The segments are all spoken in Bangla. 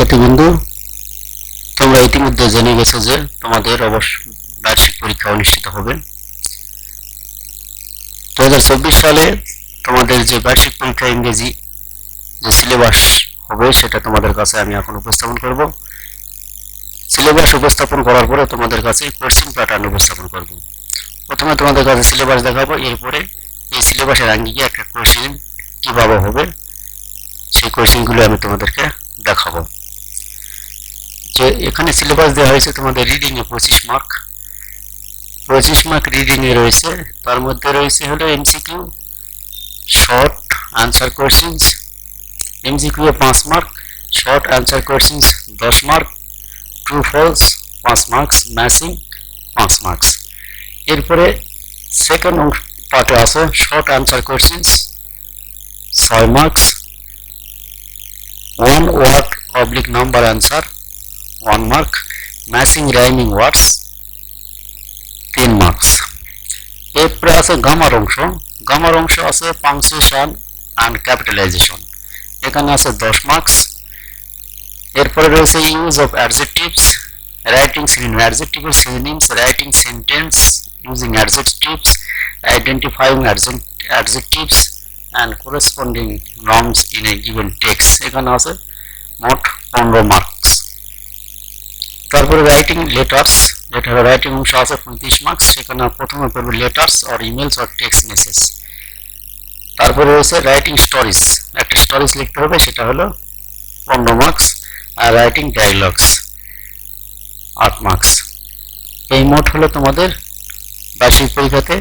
শিক্ষার্থীবৃন্দু তোমরা ইতিমধ্যে জেনে গেছো যে তোমাদের অবশ্য বার্ষিক পরীক্ষা অনুষ্ঠিত হবে। দু সালে তোমাদের যে বার্ষিক পরীক্ষা ইংরেজি যে সিলেবাস হবে, সেটা তোমাদের কাছে আমি এখন উপস্থাপন করব। সিলেবাস উপস্থাপন করার পরে তোমাদের কাছে কোশ্চেন প্যাটার্ন উপস্থাপন করব। প্রথমে তোমাদের কাছে সিলেবাস দেখাবো, এরপরে এই সিলেবাসের আঙ্গিকে একটা কোশ্চেন কীভাবে হবে, সেই কোশ্চেনগুলো আমি তোমাদেরকে দেখাবো। যে এখানে সিলেবাস দেওয়া হয়েছে তোমাদের রিডিংয়ে পঁচিশ মার্ক পঁচিশ মার্ক রিডিংয়ে রয়েছে। তার মধ্যে রয়েছে হলো এমসিকিউ শর্ট আনসার কোয়েশ্চেন্স এমসিকিউয়ে পাঁচ মার্ক শর্ট আনসার কোয়েশ্চেন্স দশ মার্ক ট্রু ফলস পাঁচ মার্কস ম্যাসিং পাঁচ মার্কস এরপরে সেকেন্ড পার্টে আছে শর্ট আনসার কোয়েশ্চেন্স ছয় marks one word oblique number answer 1 mark. Matching rhyming words. 3 marks. এরপরে আছে গামার অংশ গামার অংশ আছে পাংচুয়েশন অ্যান্ড ক্যাপিটালাইজেশন এখানে আছে 10 মার্কস এরপরে রয়েছে use of adjectives writing synonym অ্যাডজেক্টিভের synonyms writing sentence using adjectives identifying adjectives and corresponding nouns in a given text এখানে আছে মোট পনেরো মার্কস তারপরে রাইটিং লেটার্স লেটার রাইটিং অংশ আছে পঁয়ত্রিশ মার্কস সেখানে প্রথমে পড়বে letters or emails or text message তারপরে রয়েছে রাইটিং স্টোরিজ একটা স্টোরিজ লিখতে হবে, সেটা হলো পনেরো মার্কস আর রাইটিং ডায়লগস আট মার্কস এই মোট হলো তোমাদের বার্ষিক পরীক্ষাতে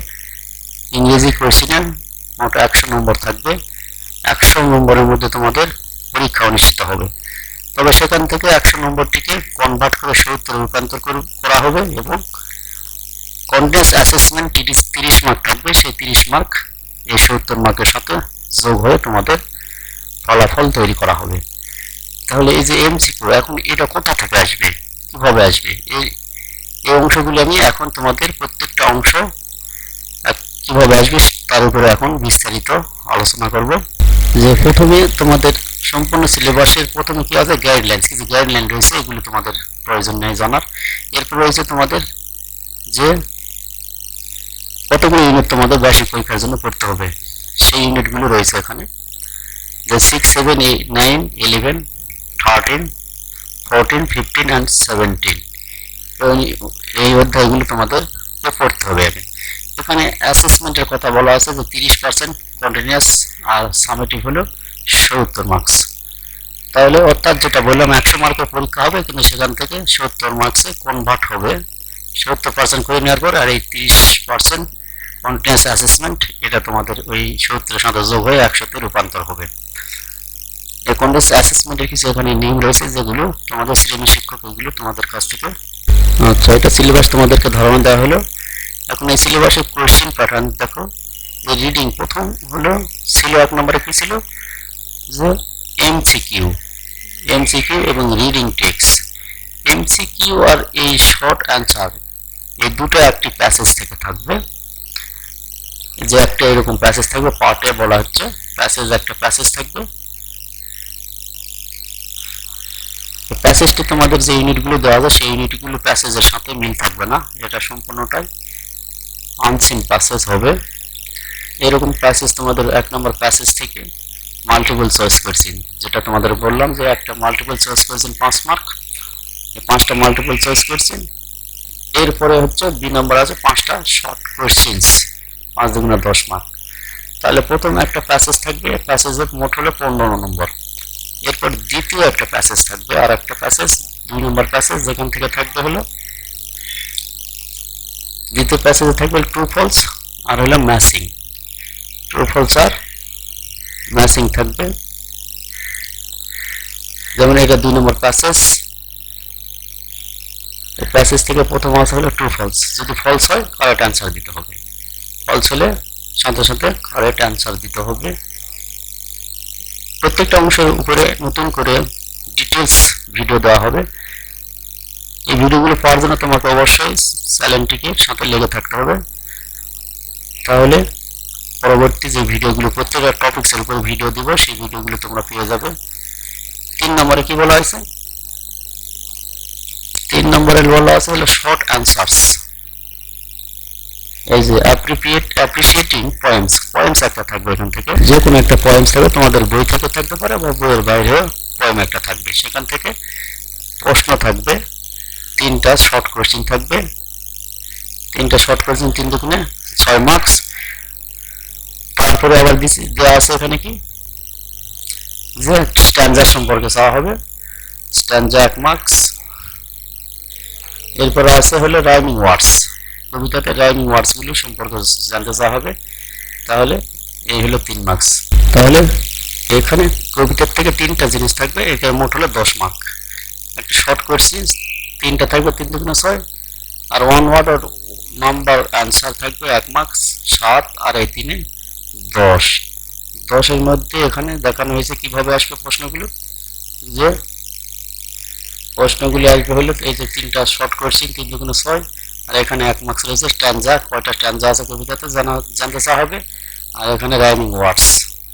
ইংরেজি কোয়েশ্চেনের মোট একশো নম্বর থাকবে। একশো নম্বরের মধ্যে তোমাদের পরীক্ষা অনুষ্ঠিত হবে। তবে সেখান থেকে একশো নম্বরটিকে কনভার্ট করে সত্তর রূপান্তর করা হবে এবং কন্টেন্স অ্যাসেসমেন্ট তিরিশ তিরিশ মার্ক থাকবে। সেই তিরিশ মার্ক এই সত্তর মার্কের সাথে যোগ হয়ে তোমাদের ফলাফল তৈরি করা হবে। তাহলে এই যে এমসিকিউ এখন এটা কোথা থেকে আসবে? কীভাবে আসবে? এই এই অংশগুলো আমি এখন তোমাদের প্রত্যেকটা অংশ কীভাবে আসবে তার উপরে এখন বিস্তারিত আলোচনা করব। যে প্রথমে তোমাদের সম্পূর্ণ সিলেবাসের প্রথমে কি আছে গাইডলাইন কিছু গাইডলাইন রয়েছে, এগুলো তোমাদের প্রয়োজন নেই জানার। এরপর রয়েছে তোমাদের যে কতগুলো ইউনিট তোমাদের বার্ষিক পরীক্ষার জন্য পড়তে হবে। সেই ইউনিটগুলো রয়েছে এখানে। যে six seven eight nine eleven thirteen fourteen fifteen and seventeen এবং এই অধ্যায়গুলো তোমাদের পড়তে হবে আগে এখানে অ্যাসেসমেন্টের কথা বলা আছে যে তিরিশ পার্সেন্ট কন্টিনিউয়াস আর সামেটিভ হলো সত্তর মার্কস তাহলে অর্থাৎ যেটা বললাম, একশো মার্কের পরীক্ষা হবে কিন্তু সেখান থেকে সত্তর মার্কসে কনভার্ট হবে। সত্তর পার্সেন্ট করে নেওয়ার পর আর এই তিরিশ পার্সেন্ট কন্টিনিউয়াস অ্যাসেসমেন্ট এটা তোমাদের ওই সত্তরের সাথে যোগ হয়ে একশোতে রূপান্তর হবে। এই কন্টিনিউয়াস অ্যাসেসমেন্টের কিছু এখানে নিয়ম রয়েছে যেগুলো তোমাদের শ্রেণি শিক্ষক ওইগুলো তোমাদের কাছ থেকে। আচ্ছা এটা সিলেবাস তোমাদেরকে ধারণা দেওয়া হলো। এখন এই সিলেবাসের কোশ্চেন প্যাটার্ন দেখো। রিডিং প্রথম হলো, ছিল এক নম্বরে কী ছিল? যে এমসিকিউ এমসিকিউ এবং রিডিং টেক্সট এমসিকিউ আর এই শর্ট অ্যান্সার এই দুটো একটি প্যাসেজ থেকে থাকবে। যে একটা এরকম প্যাসেজ থাকবে পার্টে বলা হচ্ছে প্যাসেজ একটা প্যাসেজ থাকবে। প্যাসেজটি তোমাদের যে ইউনিটগুলো দেওয়া আছে, সেই ইউনিটগুলো প্যাসেজের সাথে মিল থাকবে না। এটা সম্পূর্ণটাই আনসিন প্যাসেজ হবে। এরকম প্যাসেজ তোমাদের এক নম্বর প্যাসেজ থেকে মাল্টিপল চয়েস কোয়েশ্চেন যেটা তোমাদের বললাম যে একটা মাল্টিপল চয়েস কোয়েশ্চেন পাঁচ মার্ক পাঁচটা মাল্টিপল চয়েস কোয়েশ্চেন এরপরে হচ্ছে দুই নম্বর আছে পাঁচটা শর্ট কোয়েশ্চেন্স পাঁচ দুগুণে দশ মার্ক তাহলে প্রথম একটা প্যাসেজ থাকবে প্যাসেজের মোট হলো পনেরো নম্বর এরপর দ্বিতীয় একটা প্যাসেজ থাকবে, আর একটা প্যাসেজ দুই নম্বর প্যাসেজ যেখান থেকে থাকবে হলো, দ্বিতীয় প্যাসেজে থাকবে ট্রু ফলস আর হলো ম্যাসিং ট্রু ফলস আর ম্যাচিং থাকবে। যেমন এটা দুই নম্বর প্যাসেজ এই প্যাসেজ থেকে প্রথম আসা হলো ট্রু ফলস যদি ফলস হয় কারেক্ট অ্যান্সার দিতে হবে। ফলস হলে সাথে সাথে কারেক্ট অ্যান্সার দিতে হবে। প্রত্যেকটা অংশের উপরে নতুন করে ডিটেলস ভিডিও দেওয়া হবে। এই ভিডিওগুলো পাওয়ার জন্য তোমাকে অবশ্যই চ্যানেলটিকে সাথে লেগে থাকতে হবে। তাহলে পরবর্তী যে ভিডিওগুলো প্রত্যেকটা টপিক্সের উপরে ভিডিও দিব, সেই ভিডিওগুলো তোমরা পেয়ে যাবে। তিন নম্বরে কি বলা হয়েছে? এরপরে বলা আছে হলো শর্ট অ্যান্সার্স এই যে অ্যাপ্রিপিয়েট অ্যাপ্রিসিয়েটিং পয়েন্টস পয়েন্টস একটা থাকবে এখান থেকে। যে কোনো একটা পয়েন্টস থাকবে তোমাদের বই থেকে থাকতে পারে বা বইয়ের বাইরেও পয়েম একটা থাকবে। সেখান থেকে প্রশ্ন থাকবে। তিনটা শর্ট কোশ্চেন থাকবে। তিনটা শর্ট কোশ্চেন তিন দুগুণে ছয় মার্কস তারপরে আবার দিছি দেওয়া আছে এখানে কি? যে স্ট্যান্ডার সম্পর্কে চাওয়া হবে। স্ট্যান্ডা এক মার্কস। এরপরে আছে হলো রাইমিং ওয়ার্ডস। কবিতাতে রাইমিং ওয়ার্ডস গুলি সম্পর্কে জানতে চাওয়া হবে। তাহলে এই হলো তিন মার্কস। তাহলে এখানে কবিতার থেকে তিনটা জিনিস থাকবে। এখানে মোট হলো দশ মার্ক। একটা শর্ট করছি তিনটা থাকবে তিন দুগুণে ছয়? আর ওয়ান ওয়ার্ড নাম্বার অ্যান্সার থাকবে এক মার্কস, সাত আর এই তিনে। দশ। দশের মধ্যে এখানে দেখানো হয়েছে কীভাবে আসবে প্রশ্নগুলো। যে প্রশ্নগুলি আসবে হলো, এই যে তিনটা শর্ট কোশ্চিন তিন দুগুণে ছয়, আর এখানে এক মার্কস রয়েছে স্ট্যান্ডা কয়টা স্ট্যান্ডা আছে কবিতাতে জানা, জানতে চাওয়া হবে। আর এখানে রাইমিং ওয়ার্ডস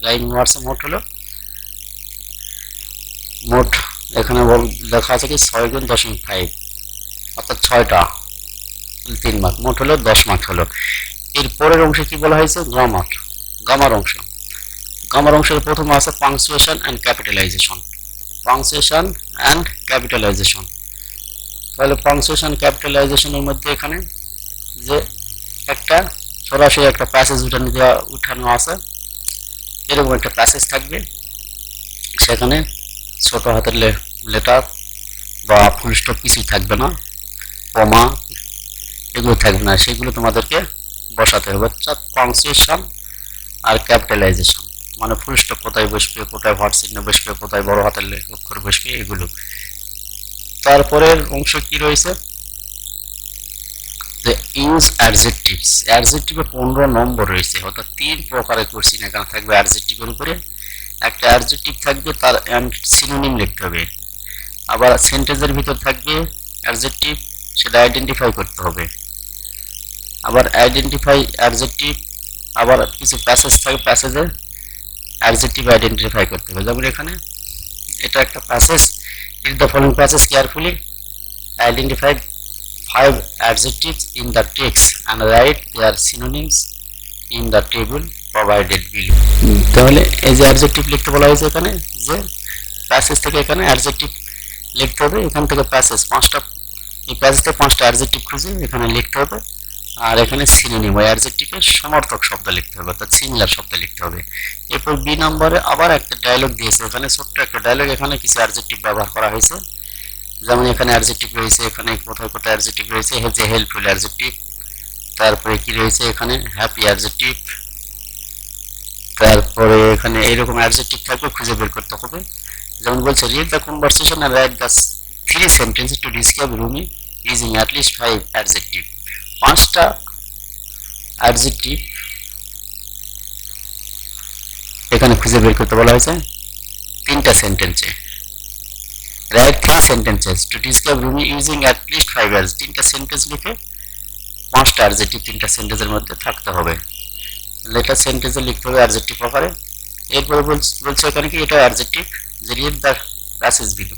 রাইমিং ওয়ার্ডস মোট হলো, মোট এখানে লেখা আছে কি ছয় গুণ দশমিক ফাইভ অর্থাৎ ছয়টা, তিন মার্ক মোট হলো দশ মার্ক হলো। এর পরের অংশে কি বলা হয়েছে? গ্রামার গামার অংশ গামার অংশের প্রথম আছে punctuation and capitalization punctuation and capitalization তাহলে পাংচুয়েশন ক্যাপিটালাইজেশনের মধ্যে এখানে যে একটা সরাসরি একটা প্যাসেজ উঠানো দেওয়া, উঠানো আছে, এরকম একটা প্যাসেজ থাকবে। সেখানে ছোট হাতের লেটার বা ফুল স্টপ কিছুই থাকবে না কমা এগুলো থাকবে না। সেগুলো তোমাদেরকে বসাতে হবে। পাংচুয়েশন আর ক্যাপিটালাইজেশন মানে ফুল স্টপ কোথায় বসবে, কোথায় ভাট চিহ্ন বসবে, কোথায় বড় হাতের অক্ষর বসবে, এগুলো। তারপরের অংশ কি রয়েছে? যে ইউজ অ্যাডজেক্টিভস অ্যাডজেক্টিভে পনেরো নম্বর রয়েছে, অর্থাৎ তিন প্রকারের কোশ্চিন এখানে থাকবে অ্যাডজেক্টিভের উপরে। একটা অ্যাডজেক্টিভ থাকবে, তার সিনোনিম লিখতে হবে। আবার সেন্টেন্সের ভিতর থাকবে অ্যাডজেক্টিভ সেটা আইডেন্টিফাই করতে হবে। আবার আইডেন্টিফাই অ্যাডজেক্টিভ আবার কিছু প্যাসেজ থাকে প্যাসেজে অ্যাডজেক্টিভ আইডেন্টিফাই করতে হবে। যেমন এখানে, এটা একটা passage in the following passage carefully identify five adjectives in the text and write their synonyms in the table provided below তাহলে এই যে অ্যাডজেক্টিভ লিখতে বলা হয়েছে এখানে, যে প্যাসেজ থেকে এখানে অ্যাডজেক্টিভ লিখতে হবে, এখান থেকে প্যাসেজ পাঁচটা, এই প্যাসেজে পাঁচটা অ্যাডজেক্টিভ খুঁজে এখানে লিখতে হবে। আর এখানে সিনোনিম ওই অ্যাডজেক্টিভের সমর্থক শব্দ লিখতে হবে, অর্থাৎ সিমিলার শব্দ লিখতে হবে। এরপর বি নম্বরে আবার একটা ডায়লগ দিয়েছে। এখানে ছোট্ট একটা ডায়লগ এখানে কিছু অ্যাডজেক্টিভ ব্যবহার করা হয়েছে। যেমন এখানে অ্যাডজেক্টিভ রয়েছে, এখানে কোথায় কোথায় অ্যাডজেক্টিভ রয়েছে যে হেল্পফুল অ্যাডজেক্টিভ তারপরে কি রয়েছে এখানে? হ্যাপি অ্যাডজেক্টিভ তারপরে এখানে এইরকম অ্যাডজেক্টিভ থাকবে, খুঁজে বের করতে হবে। যেমন বলছে read the conversation and write the three sentences to describe Rumi using at least five adjective পাঁচটা অ্যাডজেক্টিভ এখানে খুঁজে বের করতে বলা হয়েছে তিনটা সেন্টেন্সে write three sentences to describe Rumi using at least five ads তিনটা সেন্টেন্স লিখে পাঁচটা অ্যাডজেক্টিভ তিনটা সেন্টেন্সের মধ্যে থাকতে হবে। লেটার সেন্টেন্সে লিখতে হবে অ্যাডজেক্টিভ প্রকারে এরপরে বলছে এখানে কি? এটা অ্যাডজেক্টিভ যে রিড দ্য প্যাসেজ বিলো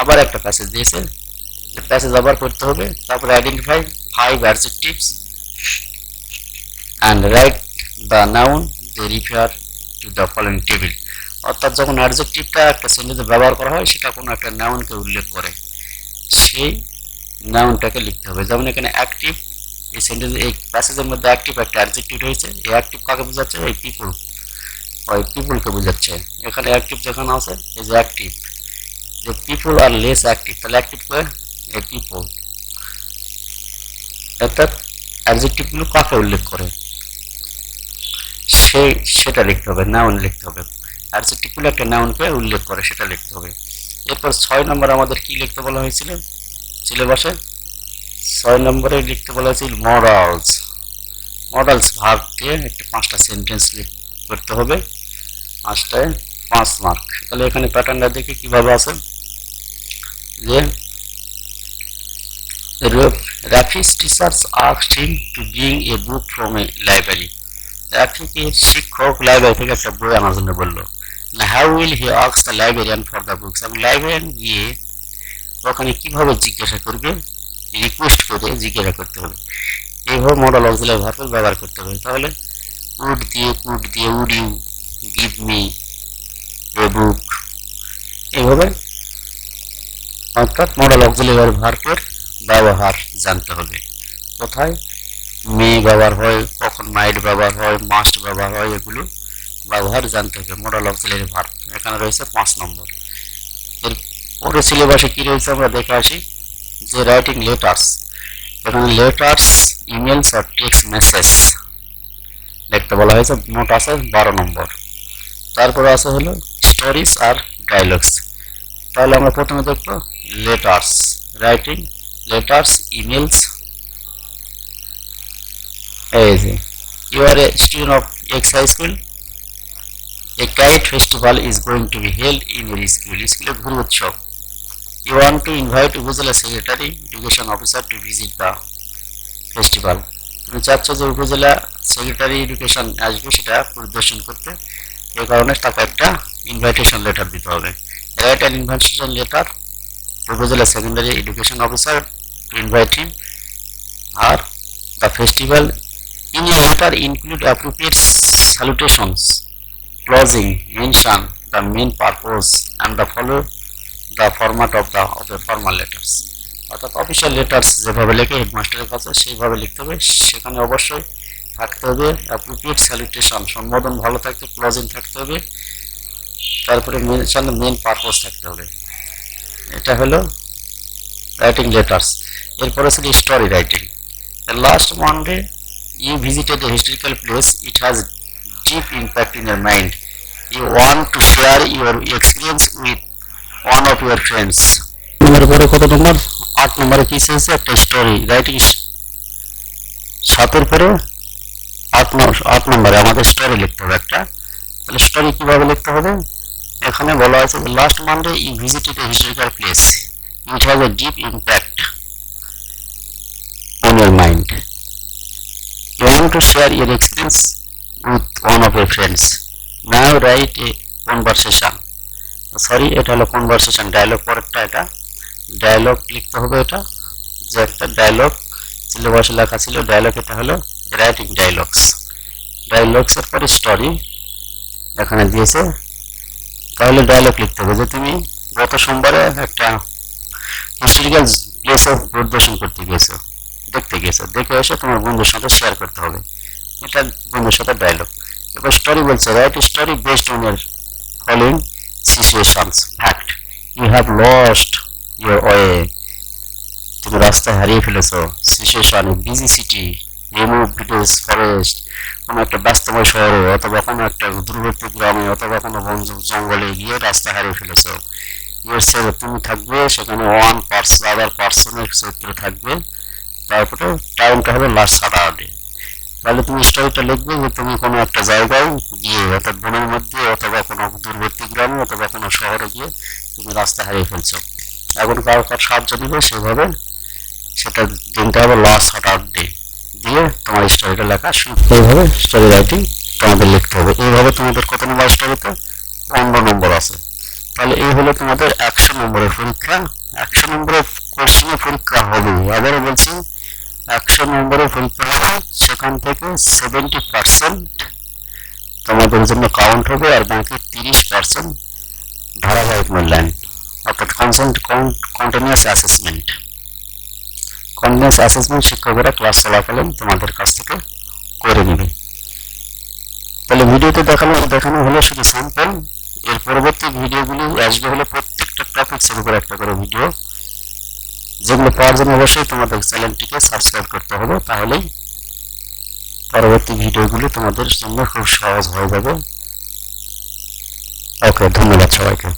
আবার একটা প্যাসেজ দিয়েছে। প্যাসেজ আবার করতে হবে, তারপরে identify five adjectives and write the noun they refer to the following table অর্থাৎ যখন অ্যাডজেক্টিভটা একটা সেন্টেন্সে ব্যবহার করা হয়, সেটা কোনো একটা নাউনকে উল্লেখ করে। সেই নাউনটাকে লিখতে হবে। যেমন এখানে অ্যাক্টিভ এই সেন্টেন্স এই প্যাসেজের মধ্যে অ্যাক্টিভ একটা অ্যাডজেক্টিভ রয়েছে। এই অ্যাক্টিভ কাকে বোঝাচ্ছে? এই পিপুল ওই পিপুলকে বোঝাচ্ছে। এখানে অ্যাক্টিভ যেখানে আছে, এই যে অ্যাক্টিভ যে পিপুল আর লেস অ্যাক্টিভ তাহলে অ্যাক্টিভ করে এই পিপুল অর্থাৎ অ্যাডজেক্টিভগুলো কাকে উল্লেখ করে। সেই, সেটা লিখতে হবে নাউন লিখতে হবে। অ্যাডজেক্টিভগুলো একটা নাউনকে উল্লেখ করে, সেটা লিখতে হবে। এরপর ছয় নম্বর আমাদের কি লিখতে বলা হয়েছিল? সিলেবাসে ছয় নম্বরে লিখতে বলা হয়েছিল মডালস মডালস ভাগ দিয়ে একটা পাঁচটা সেন্টেন্স করতে হবে। পাঁচটায় পাঁচ মার্ক তাহলে এখানে প্যাটার্নটা দেখে কীভাবে আছে। যে Rafi's teachers asked him to bring a book from a library রাফিকের শিক্ষক লাইব্রেরি থেকে একটা বই আনার জন্য বলল না how will he আক্স the librarian for the books এবং লাইব্রেরিয়ান গিয়ে ওখানে কীভাবে জিজ্ঞাসা করবে? রিকোয়েস্ট করে জিজ্ঞাসা করতে হবে। এইভাবে মডেল অক্সিলারি ভার্বের ব্যবহার করতে হবে। তাহলে উড দিয়ে কুড দিয়ে would you give me a book এইভাবে অর্থাৎ মডেল অক্সিলারি ভার্বের ব্যবহার জানতে হবে। কোথায়? মে ব্যবহার হয়, কখন মাইট ব্যবহার হয়, মাস্ট ব্যবহার হয়, এগুলো ব্যবহার জানতে হবে। মডেল অক্সিলারি ভার্ব এখানে রয়েছে পাঁচ নম্বর। এর পরে সিলেবাসে কী রয়েছে আমরা দেখে আসি? যে রাইটিং লেটার্স এখানে লেটার্স ইমেলস আর টেক্সট মেসেজ দেখতে বলা হয়েছে, মোট আছে বারো নম্বর। তারপরে আছে হলো স্টোরিজ আর ডায়লগস তাহলে আমরা প্রথমে দেখব লেটার্স রাইটিং লেটার্স ইমেলস এই you are a student of X high school A kite festival is going to be held in your school. স্কুলে ঘুর উৎসব You want to invite Upazila secretary education officer to visit the festival তুমি চাচ্ছ যে উপজেলা সেক্রেটারি এডুকেশন আসবে সেটা পরিদর্শন করতে। এই কারণে তাকে একটা ইনভাইটেশন লেটার দিতে হবে। Write an invitation letter Upazila secondary education officer invite him R the festival in a letter include appropriate salutations, closing, mention the main purpose and the follow the format of the of the formal letters. অর্থাৎ অফিসিয়াল লেটার্স যেভাবে লেখে হেডমাস্টারের কাছে, সেইভাবে লিখতে হবে। সেখানে অবশ্যই থাকতে হবে অ্যাপ্রোপ্রিয়েট স্যালুটেশন সম্বোধন ভালো থাকতে ক্লোজিং থাকতে হবে। তারপরে মেনশন মেন পারপোজ থাকতে হবে। এটা হলো রাইটিং লেটার্স এরপরে ছিল story writing last Monday you visited a historical place it has deep impact in your mind. You want to share your experience with one of your friends. নম্বর পরে কত নম্বর আট নম্বরে কি চেয়েছে একটা স্টোরি রাইটিং সাতের পরে আট নম্বর আট নম্বরে আমাদের স্টোরি লিখতে হবে একটা। তাহলে স্টোরি কীভাবে লিখতে হবে? এখানে বলা হয়েছে last Monday you visited a historical place it has a deep impact on your mind. You want to share your experience with one of your friends. Now write a conversation. Sorry এটা হলো কনভারসেশন ডায়লগ পরেরটা এটা ডায়লগ লিখতে হবে এটা যে একটা ডায়লগ সিলেবাসে লেখা ছিল ডায়লগ এটা হলো রাইটিং ডায়লগস ডায়লগসের পরে স্টোরি এখানে দিয়েছে তাহলে ডায়লগ লিখতে হবে যে তুমি গত সোমবারে একটা হিস্টোরিক্যাল প্লেস অফ পরিদর্শন করতে গিয়েছো, দেখতে গিয়েছো, দেখে এসে তোমার বন্ধুর সাথে শেয়ার করতে হবে। এটা বন্ধুর সাথে ডায়লগ এবার স্টোরি বলছে write story based on your following situations fact you have lost your way তুমি রাস্তায় হারিয়ে ফেলেছো situation busy city remote village forest কোনো একটা ব্যস্তময় শহরে অথবা কোনো একটা দূরবর্তী গ্রামে অথবা কোনো বন জঙ্গলে গিয়ে রাস্তা হারিয়ে ফেলেছো। ইউর সেল তুমি থাকবে সেখানে ওয়ান পার্সন আদার পার্সনের চরিত্র থাকবে। তারপরে টাইমটা হবে লাস্ট সাটারডে তাহলে তুমি স্টোরিটা লিখবে যে তুমি কোনো একটা জায়গায় গিয়ে, অর্থাৎ বনের মধ্যে অথবা কোনো দূরবর্তী গ্রামে অথবা কোনো শহরে গিয়ে তুমি রাস্তা হারিয়ে ফেলছো। এখন কারও কার সাহায্য নিবে সেভাবে, সেটা দিনটা হবে লাস্ট ডে দিয়ে তোমার স্টোরিটা লেখা এইভাবে স্টোরি রাইটিং তোমাদের লিখতে হবে। এইভাবে তোমাদের কত নম্বর স্টোরিতে পনেরো নম্বর আছে। তাহলে এই হলো তোমাদের একশো নম্বরের পরীক্ষা। একশো নম্বরের কোশ্চেনের পরীক্ষা হবে। আবারও বলছি, একশো নম্বরের পরীক্ষা হবে, সেখান থেকে সেভেন্টি পার্সেন্ট তোমাদের জন্য কাউন্ট হবে আর বাকি তিরিশ পার্সেন্ট ধারাবাহিক মূল্যায়ন, অর্থাৎ consent continuous assessment continuous assessment শিক্ষকেরা ক্লাস চলাকালীন তোমাদের কাছ থেকে করে নেবে। তাহলে ভিডিওতে দেখানো দেখানো হলো শুধু স্যাম্পল এর পরবর্তী ভিডিওগুলি আসবে হলো প্রত্যেকটা টপিক্সের উপর একটা করে ভিডিও। যেগুলো পাওয়ার জন্য অবশ্যই তোমাদের চ্যানেলটিকে সাবস্ক্রাইব করতে হবে, তাহলেই পরবর্তী ভিডিওগুলি তোমাদের জন্য খুব সহজ হয়ে যাবে। ওকে, ধন্যবাদ সবাইকে।